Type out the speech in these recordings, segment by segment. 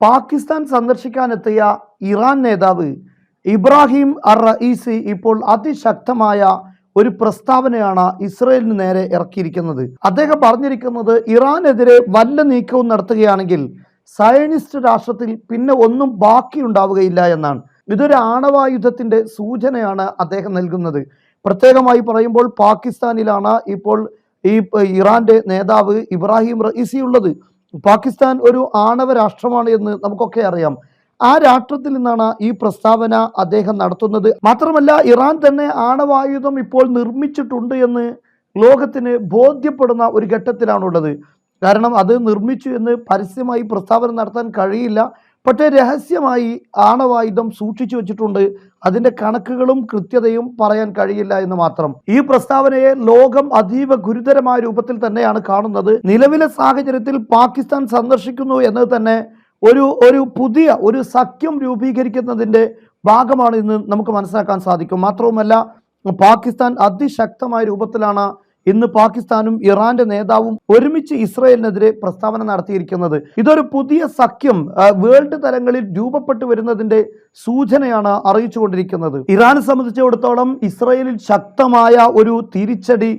Pakistan സന്ദർശിക്കാനെത്തിയ Iran നേതാവ് ഇബ്രാഹിം അർ റഈസി ഇപ്പോൾ അതിശക്തമായ ഒരു പ്രസ്താവനയാണ് ഇസ്രയേലിന് നേരെ ഇറക്കിയിരിക്കുന്നത്. അദ്ദേഹം പറഞ്ഞിരിക്കുന്നത് ഇറാനെതിരെ വല്ല നീക്കവും നടത്തുകയാണെങ്കിൽ സയനിസ്റ്റ് രാഷ്ട്രത്തിൽ പിന്നെ ഒന്നും ബാക്കിയുണ്ടാവുകയില്ല എന്നാണ്. ഇതൊരു ആണവായുധത്തിന്റെ സൂചനയാണ് അദ്ദേഹം നൽകുന്നത്. പ്രത്യേകമായി പറയുമ്പോൾ പാകിസ്ഥാനിലാണ് ഇപ്പോൾ ഈ ഇറാന്റെ നേതാവ് ഇബ്രാഹിം റഈസി ഉള്ളത്. പാകിസ്ഥാൻ ഒരു ആണവ രാഷ്ട്രമാണ് എന്ന് നമുക്കൊക്കെ അറിയാം. ആ രാഷ്ട്രത്തിൽ നിന്നാണ് ഈ പ്രസ്താവന അദ്ദേഹം നടത്തുന്നത്. മാത്രമല്ല ഇറാൻ തന്നെ ആണവായുധം ഇപ്പോൾ നിർമ്മിച്ചിട്ടുണ്ട് എന്ന് ലോകത്തിന് ബോധ്യപ്പെടുന്ന ഒരു ഘട്ടത്തിലാണുള്ളത്. കാരണം അത് നിർമ്മിച്ചു എന്ന് പരസ്യമായി പ്രസ്താവന നടത്താൻ കഴിയില്ല. പക്ഷേ രഹസ്യമായി ആണവായുധം സൂക്ഷിച്ചു വെച്ചിട്ടുണ്ട്. അതിന്റെ കണക്കുകളും കൃത്യതയും പറയാൻ കഴിയില്ല എന്ന് മാത്രം. ഈ പ്രസ്താവനയെ ലോകം അതീവ ഗുരുതരമായ രൂപത്തിൽ തന്നെയാണ് കാണുന്നത്. നിലവിലെ സാഹചര്യത്തിൽ പാകിസ്ഥാൻ സന്ദർശിക്കുന്നു എന്നത് തന്നെ ഒരു ഒരു പുതിയ ഒരു സഖ്യം രൂപീകരിക്കുന്നതിന്റെ ഭാഗമാണ് ഇന്ന് നമുക്ക് മനസ്സിലാക്കാൻ സാധിക്കും. മാത്രവുമല്ല പാകിസ്ഥാൻ അതിശക്തമായ രൂപത്തിലാണ് ഇന്ന് പാകിസ്ഥാനും ഇറാന്റെ നേതാവും ഒരുമിച്ച് ഇസ്രയേലിനെതിരെ പ്രസ്താവന നടത്തിയിരിക്കുന്നത്. ഇതൊരു പുതിയ സഖ്യം വേൾഡ് തലങ്ങളിൽ രൂപപ്പെട്ടു വരുന്നതിന്റെ സൂചനയാണ് അറിയിച്ചുകൊണ്ടിരിക്കുന്നത്. ഇറാനെ സംബന്ധിച്ചിടത്തോളം ഇസ്രയേലിൽ ശക്തമായ ഒരു തിരിച്ചടി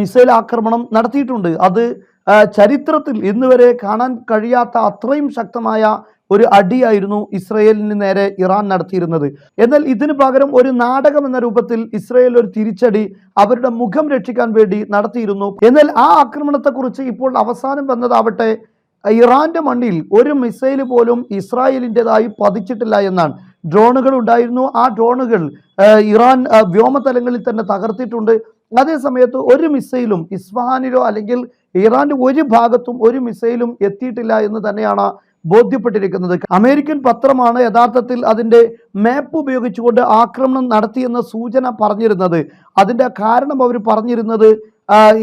മിസൈൽ ആക്രമണം നടത്തിയിട്ടുണ്ട്. അത് ചരിത്രത്തിൽ ഇന്നുവരെ കാണാൻ കഴിയാത്ത അത്രയും ശക്തമായ ഒരു അടിയായിരുന്നു ഇസ്രയേലിന് നേരെ ഇറാൻ നടത്തിയിരുന്നത്. എന്നാൽ ഇതിനു പകരം ഒരു നാടകം എന്ന രൂപത്തിൽ ഇസ്രയേൽ ഒരു തിരിച്ചടി അവരുടെ മുഖം രക്ഷിക്കാൻ വേണ്ടി നടത്തിയിരുന്നു. എന്നാൽ ആ ആക്രമണത്തെക്കുറിച്ച് ഇപ്പോൾ അവസാനം വന്നതാവട്ടെ ഇറാന്റെ മണ്ണിൽ ഒരു മിസൈൽ പോലും ഇസ്രായേലിന്റെതായി പതിച്ചിട്ടില്ല എന്നാണ്. ഡ്രോണുകൾ ഉണ്ടായിരുന്നു. ആ ഡ്രോണുകൾ ഇറാൻ വ്യോമതലങ്ങളിൽ തന്നെ തകർത്തിട്ടുണ്ട്. അതേ സമയത്ത് ഒരു മിസൈലും ഇസ്ഫഹാനിലോ അല്ലെങ്കിൽ ഇറാന്റെ ഒരു ഭാഗത്തും ഒരു മിസൈലും എത്തിയിട്ടില്ല എന്ന് തന്നെയാണ് ബോധ്യപ്പെട്ടിരിക്കുന്നത്. അമേരിക്കൻ പത്രമാണ് യഥാർത്ഥത്തിൽ അതിന്റെ മാപ്പ് ഉപയോഗിച്ചുകൊണ്ട് ആക്രമണം നടത്തിയെന്ന സൂചന പറഞ്ഞിരുന്നത്. അതിന്റെ കാരണം അവർ പറഞ്ഞിരുന്നത്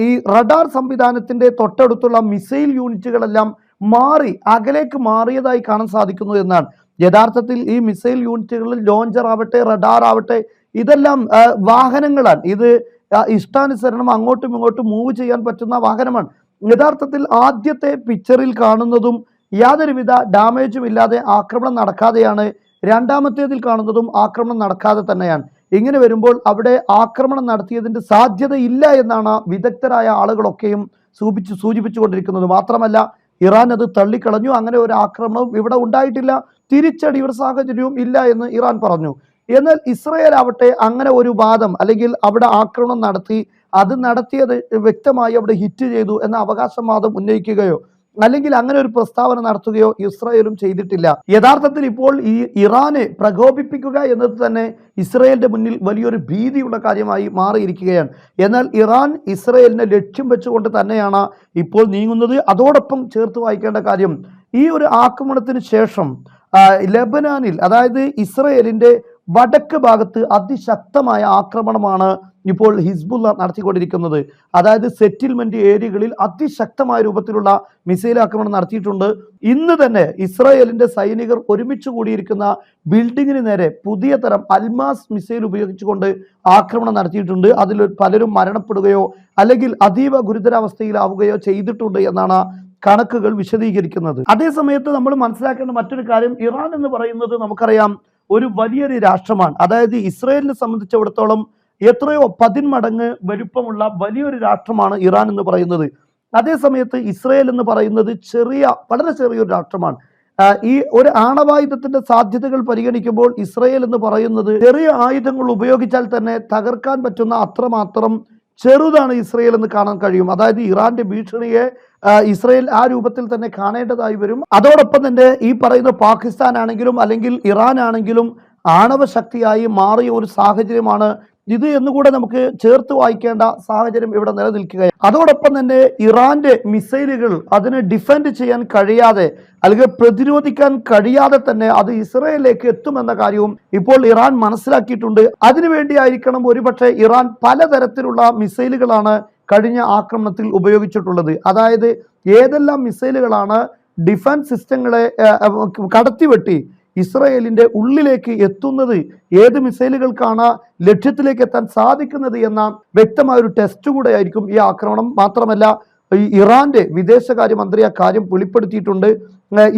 ഈ റഡാർ സംവിധാനത്തിന്റെ തൊട്ടടുത്തുള്ള മിസൈൽ യൂണിറ്റുകളെല്ലാം മാറി അകലേക്ക് മാറിയതായി കാണാൻ സാധിക്കുന്നു എന്നാണ്. യഥാർത്ഥത്തിൽ ഈ മിസൈൽ യൂണിറ്റുകളിൽ ലോഞ്ചർ ആവട്ടെ റഡാർ ആവട്ടെ ഇതെല്ലാം വാഹനങ്ങളാണ്. ഇത് ഇഷ്ടാനുസരണം അങ്ങോട്ടും ഇങ്ങോട്ടും മൂവ് ചെയ്യാൻ പറ്റുന്ന വാഹനമാണ്. യഥാർത്ഥത്തിൽ ആദ്യത്തെ പിക്ചറിൽ കാണുന്നതും യാതൊരുവിധ ഡാമേജും ഇല്ലാതെ ആക്രമണം നടക്കാതെയാണ് രണ്ടാമത്തേതിൽ കാണുന്നതും ആക്രമണം നടക്കാതെ തന്നെയാണ്. ഇങ്ങനെ വരുമ്പോൾ അവിടെ ആക്രമണം നടത്തിയതിന്റെ സാധ്യത ഇല്ല എന്നാണ് വിദഗ്ധരായ ആളുകളൊക്കെയും സൂചിപ്പിച്ച് സൂചിപ്പിച്ചുകൊണ്ടിരിക്കുന്നത്. മാത്രമല്ല ഇറാൻ അത് തള്ളിക്കളഞ്ഞു. അങ്ങനെ ഒരു ആക്രമണവും ഇവിടെ ഉണ്ടായിട്ടില്ല. തിരിച്ചടി ഒരു സാഹചര്യവും ഇല്ല എന്ന് ഇറാൻ പറഞ്ഞു. എന്നാൽ ഇസ്രയേൽ ആവട്ടെ അങ്ങനെ ഒരു വാദം അല്ലെങ്കിൽ അവിടെ ആക്രമണം നടത്തി അത് നടത്തിയത് വ്യക്തമായി അവിടെ ഹിറ്റ് ചെയ്തു എന്ന അവകാശവാദം ഉന്നയിക്കുകയോ അല്ലെങ്കിൽ അങ്ങനെ ഒരു പ്രസ്താവന നടത്തുകയോ ഇസ്രായേലും ചെയ്തിട്ടില്ല. യഥാർത്ഥത്തിൽ ഇപ്പോൾ ഈ ഇറാനെ പ്രകോപിപ്പിക്കുക എന്നത് തന്നെ ഇസ്രയേലിന്റെ മുന്നിൽ വലിയൊരു ഭീതിയുള്ള കാര്യമായി മാറിയിരിക്കുകയാണ്. എന്നാൽ ഇറാൻ ഇസ്രയേലിനെ ലക്ഷ്യം വെച്ചുകൊണ്ട് തന്നെയാണ് ഇപ്പോൾ നീങ്ങുന്നത്. അതോടൊപ്പം ചേർത്ത് വായിക്കേണ്ട കാര്യം ഈ ഒരു ആക്രമണത്തിന് ശേഷം ലെബനാനിൽ അതായത് ഇസ്രയേലിന്റെ വടക്ക് ഭാഗത്ത് അതിശക്തമായ ആക്രമണമാണ് ഇപ്പോൾ ഹിസ്ബുല്ല നടത്തിക്കൊണ്ടിരിക്കുന്നത്. അതായത് സെറ്റിൽമെന്റ് ഏരിയകളിൽ അതിശക്തമായ രൂപത്തിലുള്ള മിസൈൽ ആക്രമണം നടത്തിയിട്ടുണ്ട്. ഇന്ന് തന്നെ ഇസ്രായേലിന്റെ സൈനികർ ഒരുമിച്ച് കൂടിയിരിക്കുന്ന ബിൽഡിങ്ങിന് നേരെ പുതിയ തരം അൽമാസ് മിസൈൽ ഉപയോഗിച്ചുകൊണ്ട് ആക്രമണം നടത്തിയിട്ടുണ്ട്. അതിൽ പലരും മരണപ്പെടുകയോ അല്ലെങ്കിൽ അതീവ ഗുരുതരാവസ്ഥയിലാവുകയോ ചെയ്തിട്ടുണ്ട് എന്നാണ് കണക്കുകൾ വിശദീകരിക്കുന്നത്. അതേ സമയത്ത് നമ്മൾ മനസ്സിലാക്കേണ്ട മറ്റൊരു കാര്യം ഇറാൻ എന്ന് പറയുന്നത് നമുക്കറിയാം ഒരു വലിയൊരു രാഷ്ട്രമാണ്. അതായത് ഇസ്രയേലിനെ സംബന്ധിച്ചിടത്തോളം എത്രയോ പതിന്മടങ്ങ് വലുപ്പമുള്ള വലിയൊരു രാഷ്ട്രമാണ് ഇറാൻ എന്ന് പറയുന്നത്. അതേസമയത്ത് ഇസ്രയേൽ എന്ന് പറയുന്നത് ചെറിയ വളരെ ചെറിയൊരു രാഷ്ട്രമാണ്. ഈ ഒരു ആണവായുധത്തിന്റെ സാധ്യതകൾ പരിഗണിക്കുമ്പോൾ ഇസ്രയേൽ എന്ന് പറയുന്നത് ചെറിയ ആയുധങ്ങൾ ഉപയോഗിച്ചാൽ തന്നെ തകർക്കാൻ പറ്റുന്ന അത്രമാത്രം ചെറുതാണ് ഇസ്രയേൽ എന്ന് കാണാൻ കഴിയും. അതായത് ഇറാന്റെ ഭീഷണിയെ ഇസ്രയേൽ ആ രൂപത്തിൽ തന്നെ കാണേണ്ടതായി വരും. അതോടൊപ്പം തന്നെ ഈ പറയുന്ന പാകിസ്ഥാൻ ആണെങ്കിലും അല്ലെങ്കിൽ ഇറാൻ ആണെങ്കിലും ആണവ ശക്തിയായി മാറിയ ഒരു സാഹചര്യമാണ് ഇത് എന്നുകൂടെ നമുക്ക് ചേർത്ത് വായിക്കേണ്ട സാഹചര്യം ഇവിടെ നിലനിൽക്കുകയാണ്. അതോടൊപ്പം തന്നെ ഇറാന്റെ മിസൈലുകൾ അതിനെ ഡിഫെൻഡ് ചെയ്യാൻ കഴിയാതെ അല്ലെങ്കിൽ പ്രതിരോധിക്കാൻ കഴിയാതെ തന്നെ അത് ഇസ്രയേലിലേക്ക് എത്തുമെന്ന കാര്യവും ഇപ്പോൾ ഇറാൻ മനസ്സിലാക്കിയിട്ടുണ്ട്. അതിനുവേണ്ടിയായിരിക്കണം ഒരുപക്ഷെ ഇറാൻ പലതരത്തിലുള്ള മിസൈലുകളാണ് കഴിഞ്ഞ ആക്രമണത്തിൽ ഉപയോഗിച്ചിട്ടുള്ളത്. അതായത് ഏതെല്ലാം മിസൈലുകളാണ് ഡിഫൻസ് സിസ്റ്റങ്ങളെ കടത്തിവെട്ടി ഇസ്രയേലിന്റെ ഉള്ളിലേക്ക് എത്തുന്നത് ഏത് മിസൈലുകൾക്കാണ് ലക്ഷ്യത്തിലേക്ക് എത്താൻ സാധിക്കുന്നത് എന്ന വ്യക്തമായ ഒരു ടെസ്റ്റ് കൂടെ ആയിരിക്കും ഈ ആക്രമണം. മാത്രമല്ല ഈ ഇറാന്റെ വിദേശകാര്യമന്ത്രി ആ കാര്യം വെളിപ്പെടുത്തിയിട്ടുണ്ട്.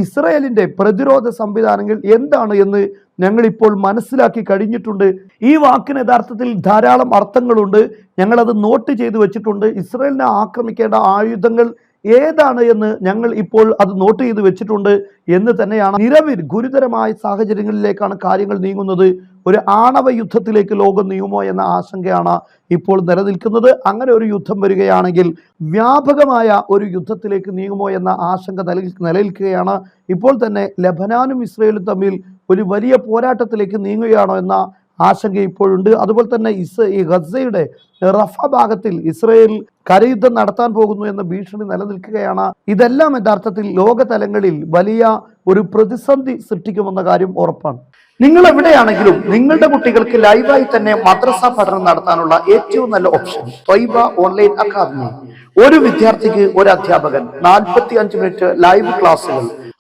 ഇസ്രയേലിന്റെ പ്രതിരോധ സംവിധാനങ്ങൾ എന്താണ് എന്ന് ഞങ്ങൾ ഇപ്പോൾ മനസ്സിലാക്കി കഴിഞ്ഞിട്ടുണ്ട്. ഈ വാക്കിന് യഥാർത്ഥത്തിൽ ധാരാളം അർത്ഥങ്ങളുണ്ട്. ഞങ്ങളത് നോട്ട് ചെയ്തു വെച്ചിട്ടുണ്ട്. ഇസ്രയേലിനെ ആക്രമിക്കേണ്ട ആയുധങ്ങൾ ഏതാണ് എന്ന് ഞങ്ങൾ ഇപ്പോൾ അത് നോട്ട് ചെയ്ത് വെച്ചിട്ടുണ്ട് എന്ന് തന്നെയാണ് നിരവിൽ ഗുരുതരമായ സാഹചര്യങ്ങളിലേക്കാണ് കാര്യങ്ങൾ നീങ്ങുന്നത്. ഒരു ആണവ യുദ്ധത്തിലേക്ക് ലോകം നീങ്ങുമോ എന്ന ആശങ്കയാണ് ഇപ്പോൾ നിലനിൽക്കുന്നത്. അങ്ങനെ ഒരു യുദ്ധം വരികയാണെങ്കിൽ വ്യാപകമായ ഒരു യുദ്ധത്തിലേക്ക് നീങ്ങുമോ എന്ന ആശങ്ക നില നിലനിൽക്കുകയാണ്. ഇപ്പോൾ തന്നെ ലബനാനും ഇസ്രയേലും തമ്മിൽ ഒരു വലിയ പോരാട്ടത്തിലേക്ക് നീങ്ങുകയാണോ എന്ന ആശങ്ക ഇപ്പോഴുണ്ട്. അതുപോലെ തന്നെ ഇസ് ഈ ഗസയുടെ റഫ ഭാഗത്തിൽ ഇസ്രയേൽ കരയുദ്ധം നടത്താൻ പോകുന്നു എന്ന ഭീഷണി നിലനിൽക്കുകയാണ്. ഇതെല്ലാം യഥാർത്ഥത്തിൽ ലോകതലങ്ങളിൽ വലിയ ഒരു പ്രതിസന്ധി സൃഷ്ടിക്കുമെന്ന കാര്യം ഉറപ്പാണ്. നിങ്ങൾ എവിടെയാണെങ്കിലും നിങ്ങളുടെ കുട്ടികൾക്ക് ലൈവായി തന്നെ മദ്രസ പഠനം നടത്താനുള്ള ഏറ്റവും നല്ല ഓപ്ഷൻ ത്വൈബ ഓൺലൈൻ അക്കാദമി. ഒരു വിദ്യാർത്ഥിക്ക് ഒരു അധ്യാപകൻ നാൽപ്പത്തി അഞ്ച് മിനിറ്റ് ലൈവ് ക്ലാസ്സുകൾ